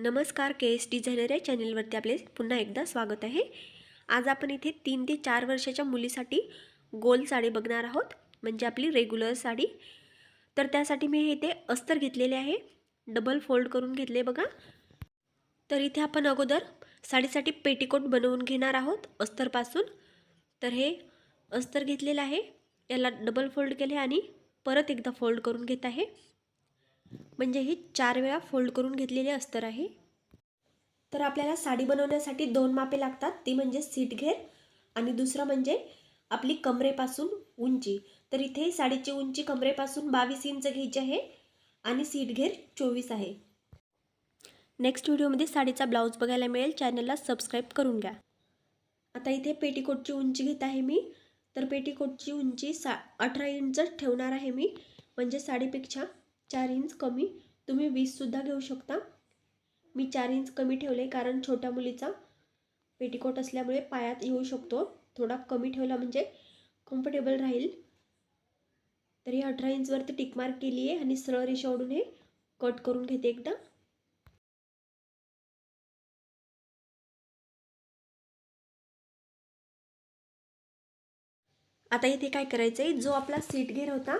नमस्कार के S designer या चॅनलवरती आपले पुन्हा एकदा स्वागत आहे. आज आपण इथे तीन ते चार वर्षाच्या मुलीसाठी गोल साडी बघणार आहोत म्हणजे आपली रेग्युलर साडी. तर त्यासाठी मी इथे अस्तर घेतलेले आहे. डबल फोल्ड करून घेतले बघा. तर इथे आपण अगोदर साडीसाठी पेटीकोट बनवून घेणार आहोत अस्तरपासून. तर हे अस्तर घेतलेलं आहे. याला डबल फोल्ड केले आणि परत एकदा फोल्ड करून घेत आहे. म्हणजे ही चार वेळा फोल्ड करून घेतलेली अस्तर आहे. तर आपल्याला साडी बनवण्यासाठी दोन मापे लागतात. ती म्हणजे सीट घेर आणि दुसरं म्हणजे आपली कमरेपासून उंची. तर इथे साडीची उंची कमरेपासून बावीस इंच घ्यायची आहे आणि सीट घेर चोवीस आहे. नेक्स्ट व्हिडिओमध्ये साडीचा ब्लाऊज बघायला मिळेल. चॅनलला सबस्क्राईब करून घ्या. आता इथे पेटीकोटची उंची घेत आहे मी. तर पेटीकोटची उंची सा अठरा इंच ठेवणार आहे मी. म्हणजे साडीपेक्षा चार इंच कमी तुम्ही वीससुद्धा घेऊ शकता. मी चार इंच कमी ठेवले कारण छोट्या मुलीचा पेटीकोट असल्यामुळे पायात येऊ शकतो. थोडा कमी ठेवला म्हणजे कम्फर्टेबल राहील. तर अठरा इंचवरती टिकमार्क केली आहे आणि सरळ रेषा ओढून हे कट करून घेते एकदा. आता इथे काय करायचं आहे जो आपला सीट घेर होता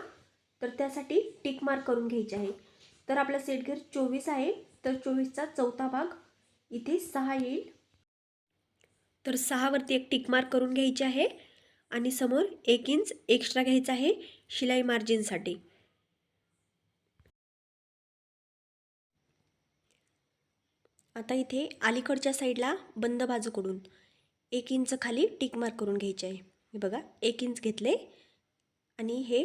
तर त्यासाठी टिक मार्क करून घ्यायचे आहे. तर आपला सेट घेर चोवीस आहे. तर चोवीसचा चौथा भाग इथे सहा येईल. तर सहावरती एक टिक मार्क करून घ्यायची आहे. आणि समोर एक इंच एक्स्ट्रा घ्यायचा आहे शिलाई मार्जिनसाठी आता इथे अलीकडच्या साईडला बंद बाजूकडून एक इंच खाली टिक मार्क करून घ्यायचे आहे. हे बघा एक इंच घेतले आणि हे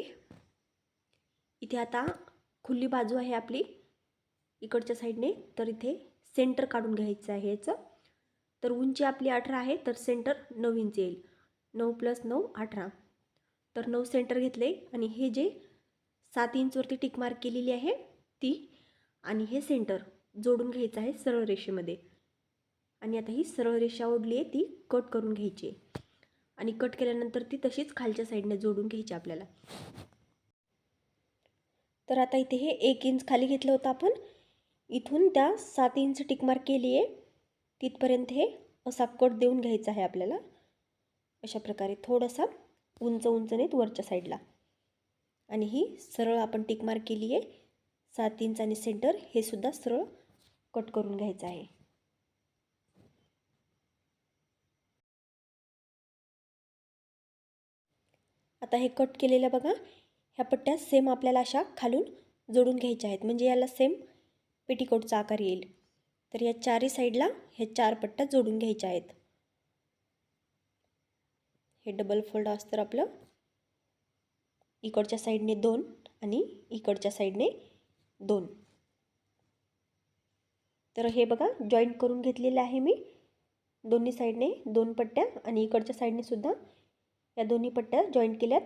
इथे आता खुली बाजू आहे आपली. इकडच्या साईडने तर इथे सेंटर काढून घ्यायचं आहे याचं. तर उंची आपली अठरा आहे तर सेंटर नऊ इंच येईल. नऊ प्लस नऊ अठरा. तर नऊ सेंटर घेतले आणि हे जे सात इंचवरती टिक मार्क केलेली आहे ती आणि हे सेंटर जोडून घ्यायचं आहे सरळ रेषेमध्ये. आणि आता ही सरळ रेषा ओढली आहे ती कट करून घ्यायची आणि कट केल्यानंतर ती तशीच खालच्या साईडने जोडून घ्यायची आपल्याला. तर आता इथे हे एक इंच खाली घेतलं होतं आपण. इथून त्या सात इंच टिकमार्क केली आहे. तिथपर्यंत हे असा कट देऊन घ्यायचा आहे आपल्याला. अशा प्रकारे थोडासा उंच उंच नाहीत वरच्या साईडला. आणि ही सरळ आपण टिकमार्क केली आहे. सात इंच आणि सेंटर हे सुद्धा सरळ कट करून घ्यायचं आहे. आता हे कट केलेलं बघा. ह्या पट्ट्या सेम आपल्याला अशा खालून जोडून घ्यायच्या आहेत. म्हणजे याला सेम पेटीकोटचा आकार येईल. तर या चारही साईडला ह्या चार पट्ट्या जोडून घ्यायच्या आहेत. हे डबल फोल्ड असतं आपलं. इकडच्या साईडने दोन आणि इकडच्या साईडने दोन. तर हे बघा जॉईंट करून घेतलेले आहे मी. दोन्ही साईडने दोन पट्ट्या आणि इकडच्या साईडने सुद्धा या दोन्ही पट्ट्या जॉईंट केल्यात.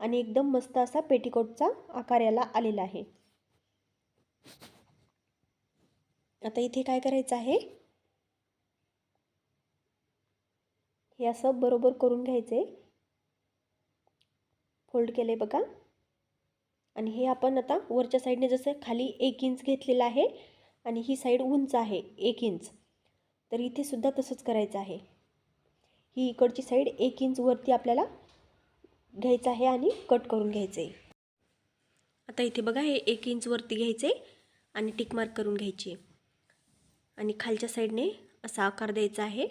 आणि एकदम मस्त असा पेटीकोटचा आकार याला आलेला आहे. आता इथे काय करायचं आहे? हे असं बरोबर करून घ्यायचं. आहे फोल्ड केलं आहे बघा. आणि हे आपण आता वरच्या साईडने जसं खाली एक इंच घेतलेलं आहे आणि ही साईड उंच आहे एक इंच तर इथे सुद्धा तसंच करायचं आहे. ही इकडची साईड एक इंच वरती आपल्याला घ्यायचं आहे आणि कट करून घ्यायचं आहे आता इथे बघा हे एक इंच वरती घ्यायचं आहे आणि टिक मार्क करून घ्यायची आणि खालच्या साईडने असा आकार द्यायचा आहे.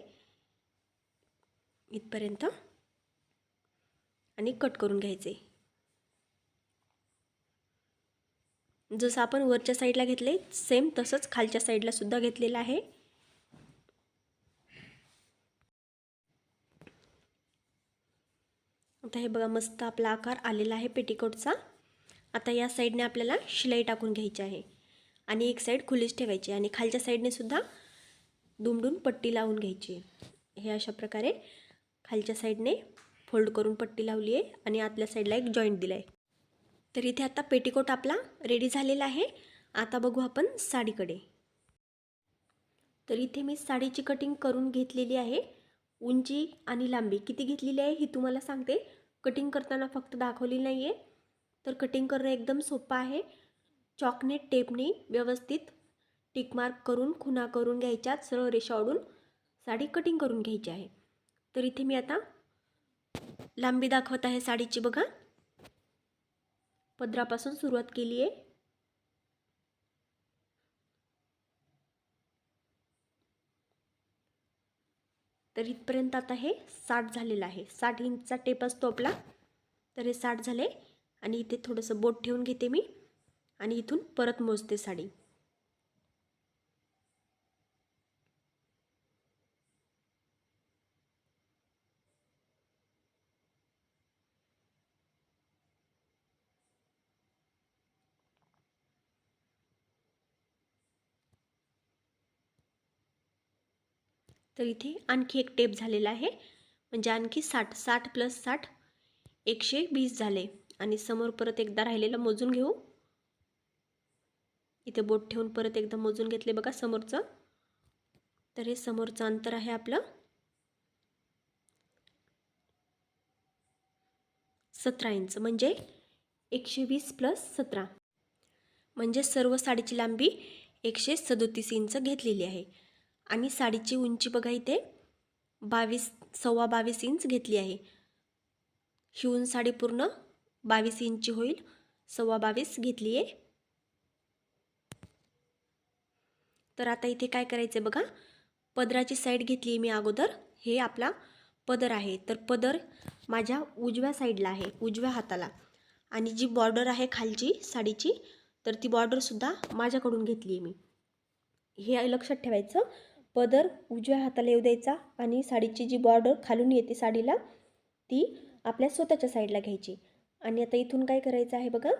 इथपर्यंत. आणि कट करून घ्यायचे जसं आपण वरच्या साईडला घेतले सेम तसंच खालच्या साईडला सुद्धा घेतलेलं आहे. आता हे बघा मस्त आपला आकार आलेला आहे पेटीकोटचा. आता या साईडने आपल्याला शिलाई टाकून घ्यायची आहे. आणि एक साईड खुलीच ठेवायची आणि खालच्या साईडने सुद्धा दुमडून पट्टी लावून घ्यायची हे अशा प्रकारे खालच्या साईडने फोल्ड करून पट्टी लावली आहे आणि आतल्या साईडला एक जॉईंट दिला आहे तर इथे आता पेटीकोट आपला रेडी झालेला आहे. आता बघू आपण साडीकडे. तर इथे मी साडीची कटिंग करून घेतलेली आहे. उंची आणि लांबी किती घेतलेली आहे ही तुम्हाला सांगते. कटिंग करताना फक्त दाखवली नाही आहे तर कटिंग करणं एकदम सोपं आहे. चॉकने टेपने व्यवस्थित टिकमार्क करून खुणा करून घ्यायच्यात सरळ रेषा ओढून साडी कटिंग करून घ्यायची आहे. तर इथे मी आता लांबी दाखवत आहे साडीची बघा. पदरापासून सुरुवात केली आहे तर इथपर्यंत आता हे साठ झालेलं आहे. साठ इंचचा टेप असतो आपला. तर हे साठ झाले. आणि इथे थोडंसं बोट ठेवून घेते मी. आणि इथून परत मोजते साडी. तर इथे आणखी एक टेप झालेला आहे. म्हणजे आणखी साठ साठ प्लस साठ एकशे वीस झाले. आणि समोर परत एकदा राहिलेलं मोजून घेऊ. इथे बोट ठेवून परत एकदा मोजून घेतले बघा समोरचं. तर हे समोरचं अंतर आहे आपलं. सतरा इंच म्हणजे एकशे वीस प्लस सतरा. म्हणजे सर्व साडीची लांबी एकशे सदोतीस इंच घेतलेली आहे. आणि साडीची उंची बघा इथे बावीस सव्वा बावीस इंच घेतली आहे. शिवून साडी पूर्ण बावीस इंची होईल सव्वा बावीस घेतली आहे. तर आता इथे काय करायचं बघा पदराची साईड घेतली आहे मी अगोदर हे आपला पदर आहे. तर पदर माझ्या उजव्या साईडला आहे उजव्या हाताला. आणि जी बॉर्डर आहे खालची साडीची तर ती बॉर्डरसुद्धा माझ्याकडून घेतली आहे मी. हे लक्षात ठेवायचं. पदर उजव्या हाताला येऊ द्यायचा आणि साडीची जी बॉर्डर खालून येते साडीला ती आपल्या स्वतःच्या साईडला घ्यायची. आणि आता इथून काय करायचं आहे बघा?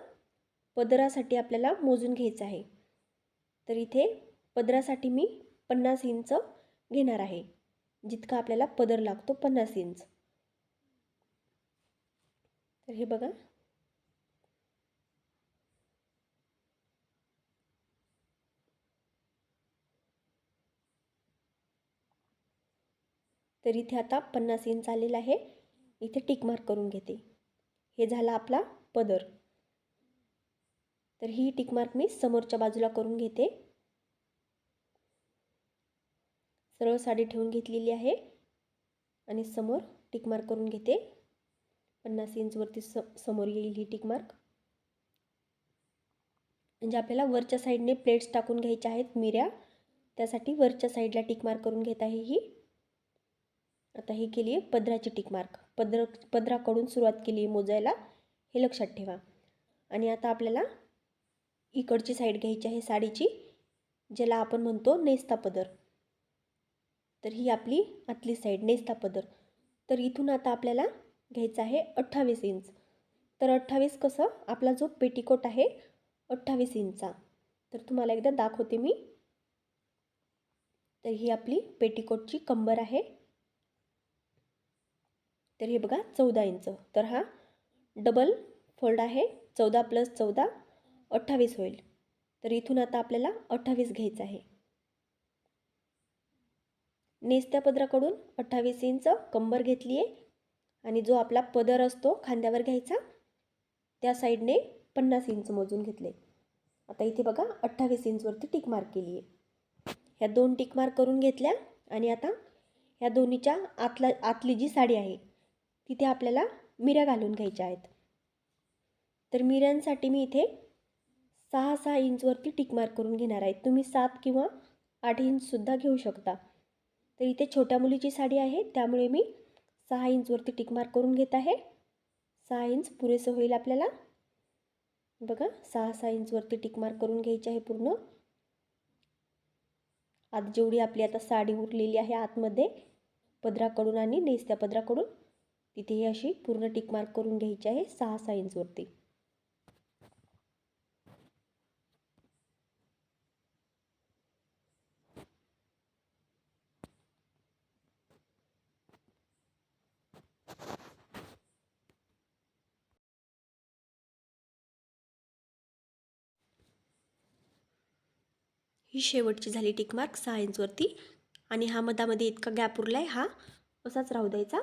पदरासाठी आपल्याला मोजून घ्यायचं आहे. तर इथे पदरासाठी मी पन्नास इंच घेणार आहे. जितका आपल्याला पदर लागतो पन्नास इंच. तर हे बघा. तर इथे आता पन्नास इंच आलेला आहे. इथे टिक मार्क करून घेते. हे झाला आपला पदर. तर ही टिक मार्क मी समोरच्या बाजूला करून घेते. सरळ साडी ठेवून घेतलेली आहे. आणि समोर टिक मार्क करून घेते. पन्नास इंचवरती स समोर येईल ही टिक मार्क. म्हणजे आपल्याला वरच्या साईडने प्लेट्स टाकून घ्यायच्या आहेत मिऱ्या. त्यासाठी वरच्या साईडला टिक मार्क करून घेत आहे ही. आता हे केली आहे पदराची टिकमार्क पदर पदराकडून सुरुवात केली आहे मोजायला हे लक्षात ठेवा. आणि आता आपल्याला इकडची साईड घ्यायची आहे साडीची ज्याला आपण म्हणतो नेस्ता पदर. तर ही आपली आतली साईड नेस्ता पदर. तर इथून आता आपल्याला घ्यायचं आहे अठ्ठावीस इंच. तर अठ्ठावीस कसं? आपला जो पेटीकोट आहे अठ्ठावीस इंचचा. तर तुम्हाला एकदा दाखवते मी. तर ही आपली पेटीकोटची कंबर आहे. तर हे बघा चौदा इंच. तर हा डबल फोल्ड आहे. चौदा प्लस चौदा अठ्ठावीस होईल. तर इथून आता आपल्याला अठ्ठावीस घ्यायचं आहे. नेस्त्या पदराकडून अठ्ठावीस इंच कंबर घेतली आहे. आणि जो आपला पदर असतो खांद्यावर घ्यायचा त्या साईडने पन्नास इंच मोजून घेतले. आता इथे बघा अठ्ठावीस इंचवरती टिक मार्क केली आहे. ह्या दोन टिक मार्क करून घेतल्या आणि आता ह्या दोन्हीच्या आतला आतली जी साडी आहे तिथे आपल्याला मिऱ्या घालून घ्यायच्या आहेत. तर मिऱ्यांसाठी मी इथे सहा सहा इंचवरती टिकमार्क करून घेणार आहे. तुम्ही सात किंवा आठ इंचसुद्धा घेऊ शकता. तर इथे छोट्या मुलीची साडी आहे. त्यामुळे मी सहा इंचवरती टिकमार्क करून घेत आहे. सहा इंच पुरेसं होईल आपल्याला. बघा सहा सहा इंचवरती टिकमार्क करून घ्यायची आहे पूर्ण. आत जेवढी आपली आता साडी उरलेली आहे आतमध्ये पदराकडून आणि नेसत्या पदराकडून तिथेही अशी पूर्ण टिक मार्क करून घ्यायची आहे सहा सहा इंचवरती ही शेवटची झाली टिक मार्क सहा इंचवरती आणि हा मधामध्ये इतका गॅप उरला आहे हा असाच राहू द्यायचा.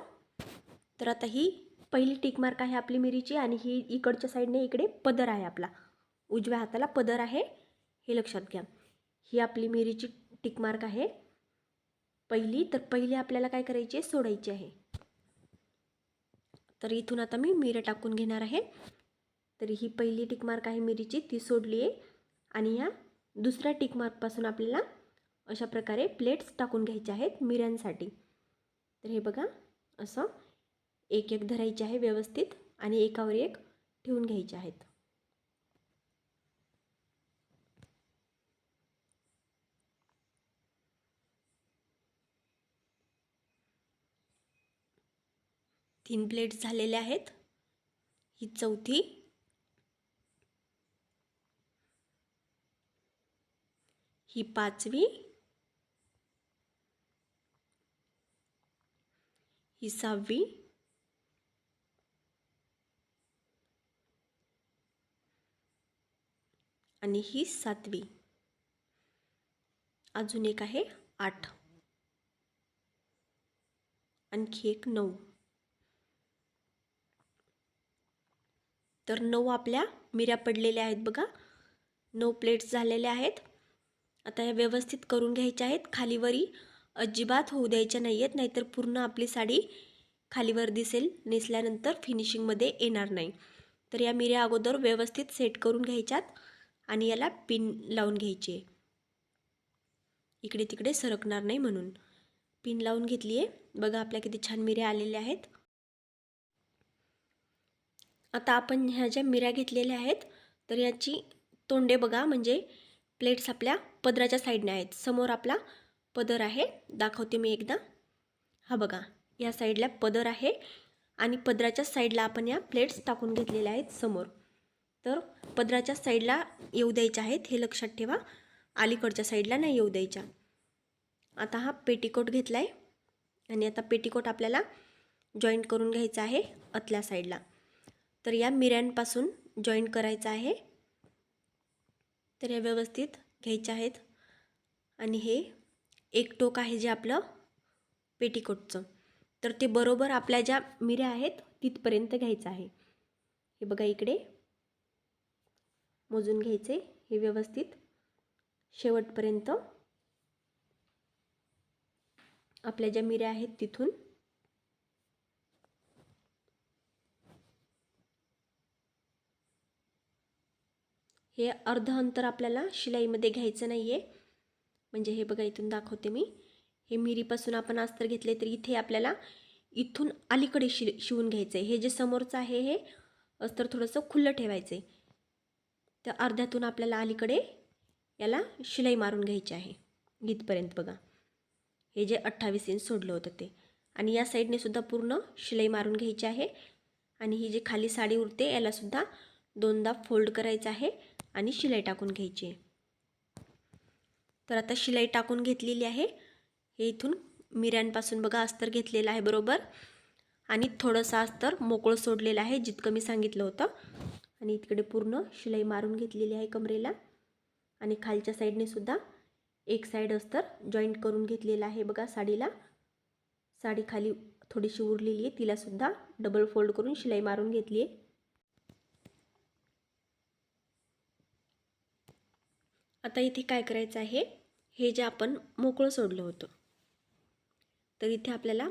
तर आता ही पहिली टिक मार्क आहे आपली मिरीची आणि ही इकडच्या साईडने इकडे पदर आहे आपला. उजव्या हाताला पदर आहे हे लक्षात घ्या. ही आपली मिरीची टिक मार्क आहे. पहिली तर पहिली आपल्याला काय करायची आहे? सोडायची आहे. तर इथून आता मी मिरं टाकून घेणार आहे. तर ही पहिली टिक मार्क आहे मिरीची ती सोडली आहे. आणि या दुसऱ्या टिक मार्कपासून आपल्याला अशा प्रकारे प्लेट्स टाकून घ्यायचे आहेत मिऱ्यांसाठी. तर हे बघा असं एक एक धरायचे आहे व्यवस्थित आणि एकावर एक ठेवून घ्यायचे आहेत. तीन प्लेट्स झालेल्या आहेत. ही चौथी. ही पाचवी. ही सहावी. आणि ही सातवी. अजून एक आहे आठ. आणखी एक नऊ. तर नऊ आपल्या मिऱ्या पडलेल्या आहेत बघा. नऊ प्लेट्स झालेल्या आहेत. आता या व्यवस्थित करून घ्यायच्या आहेत. खालीवरी अजिबात होऊ द्यायच्या नाही आहेत नाहीतर पूर्ण आपली साडी खालीवर दिसेल. नेसल्यानंतर फिनिशिंगमध्ये येणार नाही. तर या मिऱ्या अगोदर व्यवस्थित सेट करून घ्यायच्यात. आणि याला पिन लावून घ्यायचे. इकडे तिकडे सरकणार नाही म्हणून. पिन लावून घेतली आहे बघा आपल्या किती छान मिऱ्या आलेल्या आहेत. आता आपण ह्या ज्या मिऱ्या घेतलेल्या आहेत तर याची तोंडे बघा. म्हणजे प्लेट्स आपल्या पदराच्या साईडने आहेत. समोर आपला पदर आहे. दाखवते मी एकदा. हा बघा. या साईडला पदर आहे आणि पदराच्या साईडला आपण या प्लेट्स टाकून घेतलेल्या आहेत समोर. तर पदराच्या साईडला येऊ द्यायच्या आहेत हे लक्षात ठेवा. अलीकडच्या साईडला नाही येऊ द्यायच्या. आता हा पेटीकोट घेतला आहे आणि आता पेटीकोट आपल्याला जॉईंट करून घ्यायचा आहे आतल्या साईडला. तर या मिऱ्यांपासून जॉईंट करायचं आहे. तर या व्यवस्थित घ्यायच्या आहेत. आणि हे एक टोक आहे जे आपलं पेटीकोटचं. तर ते बरोबर आपल्या ज्या मिऱ्या आहेत तिथपर्यंत घ्यायचं आहे. हे बघा इकडे. मोजून घ्यायचे हे व्यवस्थित. शेवटपर्यंत आपल्या ज्या मिऱ्या आहेत तिथून हे अर्ध अंतर आपल्याला शिलाईमध्ये घ्यायचं नाही आहे म्हणजे हे बघा इथून दाखवते मी. हे मिरीपासून आपण अस्तर घेतले तर इथे आपल्याला इथून अलीकडे शि शिवून घ्यायचं आहे हे जे समोरचं आहे हे अस्तर थोडंसं खुल्लं ठेवायचं आहे तर अर्ध्यातून आपल्याला अलीकडे याला शिलाई मारून घ्यायची आहे. इथपर्यंत बघा. हे जे अठ्ठावीस इंच सोडलं होतं ते. आणि या साईडने सुद्धा पूर्ण शिलाई मारून घ्यायची आहे. आणि ही जी खाली साडी उरते यालासुद्धा दोनदा फोल्ड करायचं आहे आणि शिलाई टाकून घ्यायची आहे. तर आता शिलाई टाकून घेतलेली आहे. हे इथून मिऱ्यांपासून बघा अस्तर घेतलेलं आहे बरोबर. आणि थोडंसं अस्तर मोकळं सोडलेलं आहे जितकं मी सांगितलं होतं. आणि इकडे पूर्ण शिलाई मारून घेतलेली आहे कमरेला. आणि खालच्या साईडने सुद्धा एक साईड अस्तर जॉईंट करून घेतलेला आहे बघा साडीला. साडी खाली थोडीशी उरलेली आहे तिलासुद्धा डबल फोल्ड करून शिलाई मारून घेतली आहे. आता इथे काय करायचं आहे? हे जे आपण मोकळं सोडलं होतं. तर इथे आपल्याला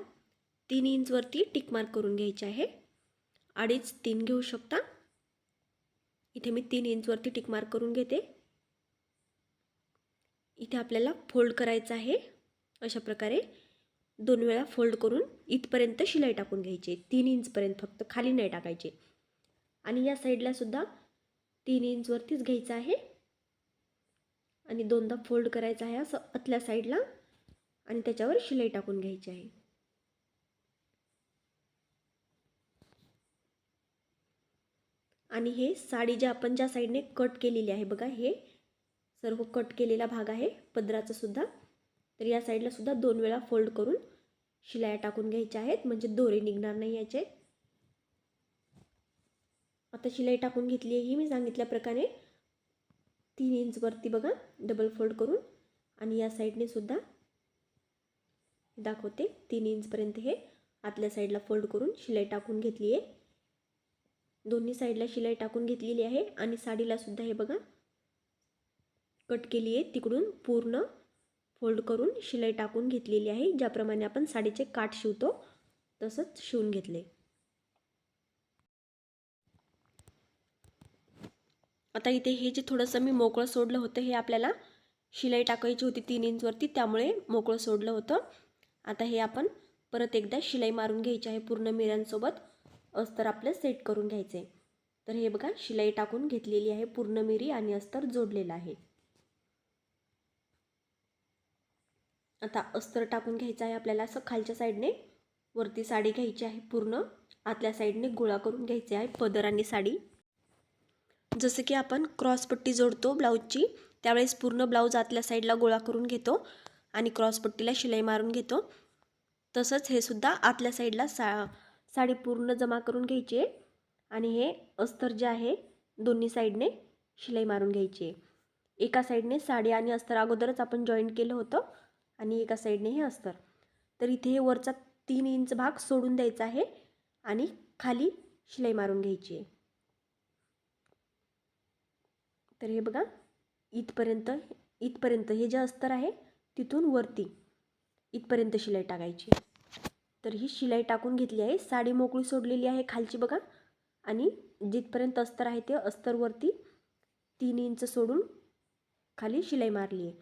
तीन इंचवरती टिकमार्क करून घ्यायचे आहे. अडीच तीन घेऊ शकता. इथे मी तीन इंचवरती टिक मार्क करून घेते. इथे आपल्याला फोल्ड करायचं आहे. अशा प्रकारे दोन वेळा फोल्ड करून इथपर्यंत शिलाई टाकून घ्यायची. तीन इंचपर्यंत फक्त खाली नाही टाकायचे. आणि या साईडलासुद्धा तीन इंचवरतीच घ्यायचं आहे. आणि दोनदा फोल्ड करायचं आहे असं आतल्या साईडला आणि त्याच्यावर शिलाई टाकून घ्यायची आहे. आणि हे साडी ज्या आपण ज्या साईडने कट केलेली आहे बघा हे सर्व कट केलेला भाग आहे पदराचा सुद्धा. तर या साईडला सुद्धा दोन वेळा फोल्ड करून शिलाया टाकून घ्यायच्या आहेत म्हणजे दोरे निघणार नाही याचे. आता शिलाई टाकून घेतली आहे ही मी सांगितल्याप्रकारे तीन इंचवरती बघा डबल फोल्ड करून. आणि या साईडने सुद्धा दाखवते तीन इंचपर्यंत हे आतल्या साईडला फोल्ड करून शिलाई टाकून घेतली आहे. दोन्ही साईडला शिलाई टाकून घेतलेली आहे आणि साडीला सुद्धा हे बघा कट केली आहे. तिकडून पूर्ण फोल्ड करून शिलाई टाकून घेतलेली आहे ज्याप्रमाणे आपण साडीचे काठ शिवतो तसंच शिवून घेतले. आता इथे हे जे थोडंसं मी मोकळं सोडलं होतं हे आपल्याला शिलाई टाकायची होती तीन इंचवरती त्यामुळे मोकळं सोडलं होतं. आता हे आपण परत एकदा शिलाई मारून घ्यायची आहे पूर्ण मिऱ्यांसोबत अस्तर आपलं सेट करून घ्यायचं. आहे तर हे बघा शिलाई टाकून घेतलेली आहे पूर्ण मिरी आणि अस्तर जोडलेलं आहे. आता अस्तर टाकून घ्यायचं आहे आपल्याला असं खालच्या साईडने. वरती साडी घ्यायची आहे पूर्ण. आतल्या साईडने गोळा करून घ्यायचे आहे पदर आणि साडी. जसं की आपण क्रॉसपट्टी जोडतो ब्लाऊजची त्यावेळेस पूर्ण ब्लाऊज आतल्या साईडला गोळा करून घेतो आणि क्रॉसपट्टीला शिलाई मारून घेतो. तसंच हे सुद्धा आतल्या साईडला सा साडी पूर्ण जमा करून घ्यायची आहे. आणि हे अस्तर जे आहे दोन्ही साईडने शिलाई मारून घ्यायची आहे. एका साईडने साडी आणि अस्तर अगोदरच आपण जॉईंट केलं होतं आणि एका साईडने हे अस्तर. तर इथे हे वरचा तीन इंच भाग सोडून द्यायचा आहे आणि खाली शिलाई मारून घ्यायची आहे. तर हे बघा इथपर्यंत इथपर्यंत हे जे अस्तर आहे तिथून वरती इथपर्यंत शिलाई टाकायची तर ही शिलाई टाकून घेतली आहे. साडी मोकळी सोडलेली आहे खालची बघा. आणि जिथपर्यंत अस्तर आहे ते अस्तरवरती तीन इंच सोडून खाली शिलाई मारली आहे.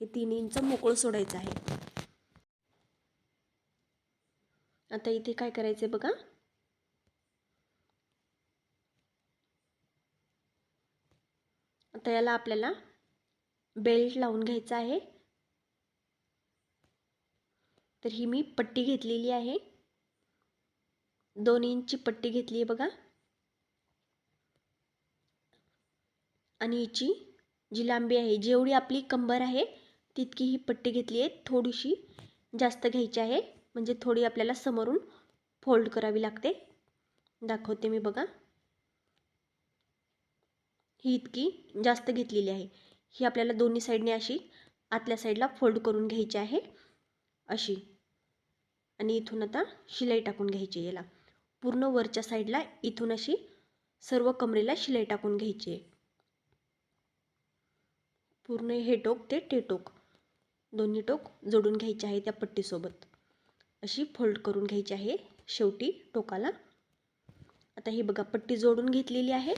हे तीन इंच मोकळं सोडायचं आहे. आता इथे काय करायचं बघा. आता याला आपल्याला बेल्ट लावून घ्यायचा आहे. तर ही मी पट्टी घेतलेली आहे. दोन इंचची पट्टी घेतली आहे बघा. आणि हिची जी लांबी आहे जेवढी आपली कंबर आहे तितकी ही पट्टी घेतली आहे. थोडीशी जास्त घ्यायची आहे म्हणजे थोडी आपल्याला समोरून फोल्ड करावी लागते. दाखवते मी बघा. ही इतकी जास्त घेतलेली आहे. ही आपल्याला दोन्ही साईडने अशी आतल्या साईडला फोल्ड करून घ्यायची आहे. अशी. आणि इथून आता शिलाई टाकून घ्यायची याला. पूर्ण वरच्या साईडला इथून अशी सर्व कमरेला शिलाई टाकून घ्यायची आहे. पूर्ण हे टोक ते ते टोक दोन्ही टोक जोडून घ्यायचे आहे त्या पट्टीसोबत. अशी फोल्ड करून घ्यायची आहे शेवटी टोकाला. आता ही बघा पट्टी जोडून घेतलेली आहे.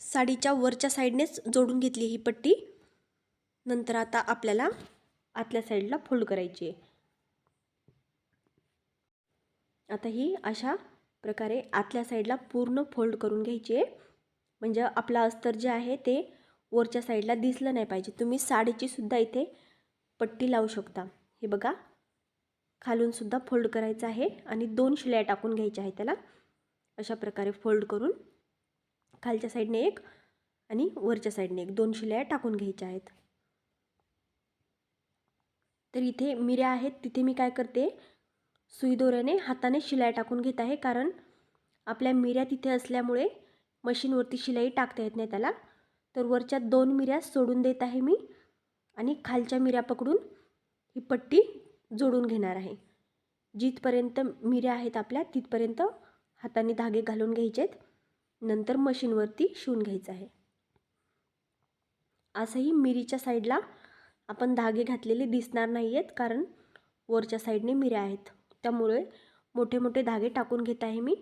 साडीच्या वरच्या साईडनेच जोडून घेतली ही पट्टी. नंतर आता आपल्याला आतल्या साईडला फोल्ड करायची आहे. आता ही अशा प्रकारे आतल्या साईडला पूर्ण फोल्ड करून घ्यायची आहे. म्हणजे आपला अस्तर जे आहे ते वरच्या साईडला दिसलं नाही पाहिजे. तुम्ही साडीची सुद्धा इथे पट्टी लावू शकता. हे बघा. खालूनसुद्धा फोल्ड करायचं आहे आणि दोन शिलाई टाकून घ्यायच्या आहे त्याला. अशा प्रकारे फोल्ड करून खालच्या साईडने एक आणि वरच्या साईडने एक दोन शिलाई टाकून घ्यायच्या आहेत. तर इथे मिऱ्या आहेत. तिथे मी काय करते? सुई दोऱ्याने हाताने शिलाई टाकून घेत आहे. कारण आपल्या मिऱ्या तिथे असल्यामुळे मशीनवरती शिलाई टाकता येत नाही त्याला. तर वरच्या दोन मिऱ्या सोडून देत आहे मी आणि खालच्या मिऱ्या पकडून ही पट्टी जोडून घेणार आहे. जिथपर्यंत मिऱ्या आहेत आपल्या तिथपर्यंत हाताने धागे घालून घ्यायचे आहेत नंतर मशीनवरती शिवून घ्यायचं आहे. असंही मिरीच्या साईडला आपण धागे घातलेले दिसणार नाही आहेत कारण वरच्या साईडने मिऱ्या आहेत. त्यामुळे मोठे मोठे धागे टाकून घेत आहे मी.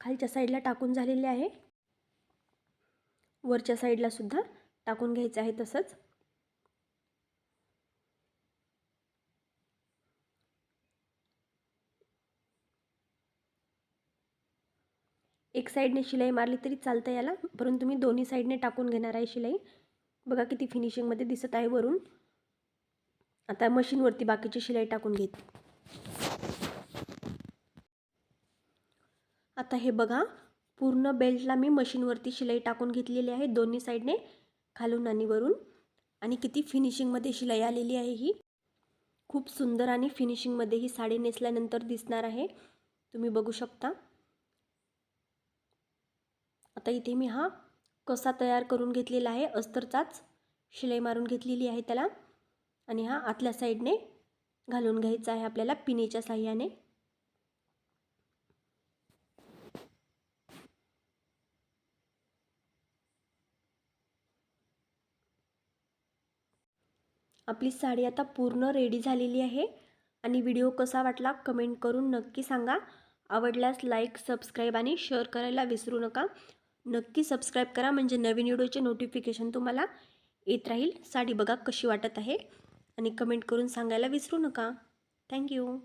खालच्या साईडला टाकून झालेले आहे. वरच्या साईडला सुद्धा टाकून घ्यायचं आहे तसंच. एक साईडने शिलाई मारली तरी चालतं याला परंतु मी दोन्ही साईडने टाकून घेणार आहे शिलाई. बघा किती फिनिशिंगमध्ये दिसत आहे वरून. आता मशीनवरती बाकीची शिलाई टाकून घेत. आता हे बघा पूर्ण बेल्टला मी मशीनवरती शिलाई टाकून घेतलेली आहे दोन्ही साईडने खालून आणि वरून. आणि किती फिनिशिंगमध्ये शिलाई आलेली आहे ही. खूप सुंदर आणि फिनिशिंगमध्ये ही साडी नेसल्यानंतर दिसणार आहे. तुम्ही बघू शकता. आता इथे मी हा कसा तयार करून घेतलेला आहे? अस्तरचाच शिलाई मारून घेतलेली आहे त्याला. आणि हा आतल्या साईडने घालून घ्यायचा आहे आपल्याला पिनीच्या साह्याने. आपली साडी आता पूर्ण रेडी झालेली आहे. आणि व्हिडिओ कसा वाटला कमेंट करून नक्की सांगा. आवडल्यास लाईक सबस्क्राईब आणि शेअर करायला विसरू नका. नक्की सबस्क्राईब करा. म्हणजे नवीन व्हिडिओचे नोटिफिकेशन तुम्हाला येत राहील. साडी बघा कशी वाटत आहे. आणि कमेंट करून सांगायला विसरू नका. थँक्यू